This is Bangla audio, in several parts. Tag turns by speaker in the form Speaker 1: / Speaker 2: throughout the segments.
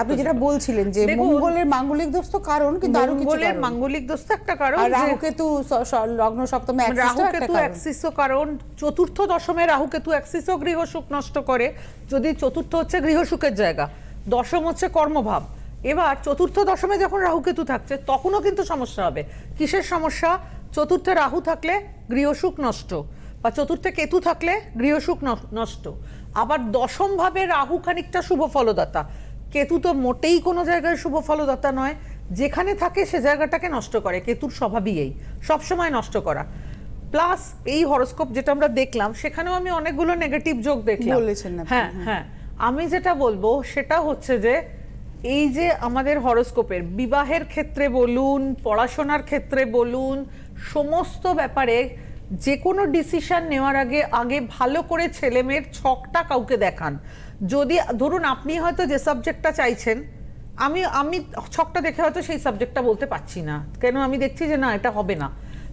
Speaker 1: আপনি যেটা বলছিলেন যে মঙ্গলের মাঙ্গলিক দোষ তো কারণ কিন্তু আরও কিছু
Speaker 2: মঙ্গলের মাঙ্গলিক দোষ তো একটা কারণ
Speaker 1: আর রাহু কেতু লগ্ন সপ্তমে
Speaker 2: রাহু কেতু
Speaker 1: কারণ।
Speaker 2: অ্যাক্সিসও কারণ চতুর্থ দশমে রাহু কেতু অ্যাক্সিসও গৃহসুখ নষ্ট করে যদি চতুর্থ হচ্ছে গৃহসুখের জায়গা দশম হচ্ছে কর্মভাব। এবার চতুর্থ দশমে যখন রাহু কেতু থাকছে তখনও কিন্তু সমস্যা হবে। কিসের সমস্যা? চতুর্থে রাহু থাকলে গৃহসুখ নষ্ট বা চতুর্থে কেতু থাকলে গৃহসুখ নষ্ট। আবার দশম ভাবে রাহু খানিকটা শুভ ফলদাতা। কেতু তো মোটেই কোনো জায়গায় শুভ ফলদাতা নয়। যেখানে থাকে সে জায়গাটাকে নষ্ট করে। কেতুর স্বভাবই এই। সবসময় নষ্ট করা। প্লাস এই হরোস্কোপ যেটা আমরা দেখলাম সেখানেও আমি অনেকগুলো নেগেটিভ যোগ দেখলাম।
Speaker 1: বলেছেন
Speaker 2: হ্যাঁ। হ্যাঁ। আমি যেটা বলব সেটা হচ্ছে যে এই যে আমাদের হরোস্কোপের বিবাহের ক্ষেত্রে বলুন পড়াশোনার ক্ষেত্রে বলুন সমস্ত ব্যাপারে যে কোনো ডিসিশন নেওয়ার আগে আগে ভালো করে ছেলে মেয়ের ছকটা কাউকে দেখান। যদি, ধরুন আপনি হয়তো যে সাবজেক্টটা চাইছেন, আমি আমি ছকটা দেখে হয়তো সেই সাবজেক্টটা বলতে পারছি না। কেন? আমি দেখছি যে না, এটা হবে না।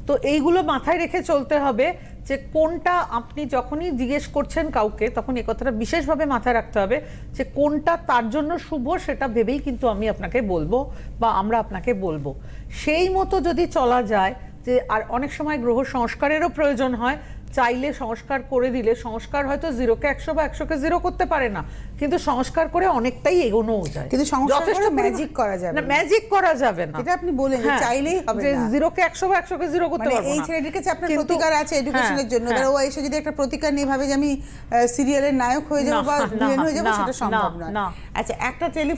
Speaker 2: তো এইগুলো মাথায় রেখে চলতে হবে যে কোনটা আপনি যখনই জিজ্ঞেস করছেন কাউকে, তখন এই কথাটা বিশেষভাবে মাথায় রাখতে হবে যে কোনটা তার জন্য শুভ সেটা ভেবেই কিন্তু আমি আপনাকে বলব বা আমরা আপনাকে বলব। সেই মতো যদি চলা যায় যে আর অনেক সময় গ্রহ সংস্কারেরও প্রয়োজন হয় চাইলে সংস্কার করে দিলে সংস্কার হয়তো জিরোকে একশো বা একশোকে জিরো করতে পারে না কিন্তু সংস্কার করে অনেকটাই এগোনোও যায়
Speaker 1: কিন্তু
Speaker 2: যথেষ্ট
Speaker 1: magic করা যাবে
Speaker 2: না। ম্যাজিক করা যাবে না
Speaker 1: এটা আপনি বললেন যে
Speaker 2: হ্যাঁ,
Speaker 1: চাইলেই হবে
Speaker 2: যে। জিরোকে একশো বা একশোকে জিরো করতে
Speaker 1: মানে
Speaker 2: পারব
Speaker 1: এই ছেলেটির কাছে আপনার প্রতিকার আছে এডুকেশনের
Speaker 2: হ্যাঁ,
Speaker 1: জন্য এবার
Speaker 2: হ্যাঁ।
Speaker 1: ও এসে যদি একটা প্রতিকার নিয়ে ভাবে যে আমি সিরিয়ালের নায়ক হয়ে যাব বা ভিলেন হয়ে যাব সেটা সম্ভব নয়
Speaker 2: না।
Speaker 1: আচ্ছা একটা টেলিফোন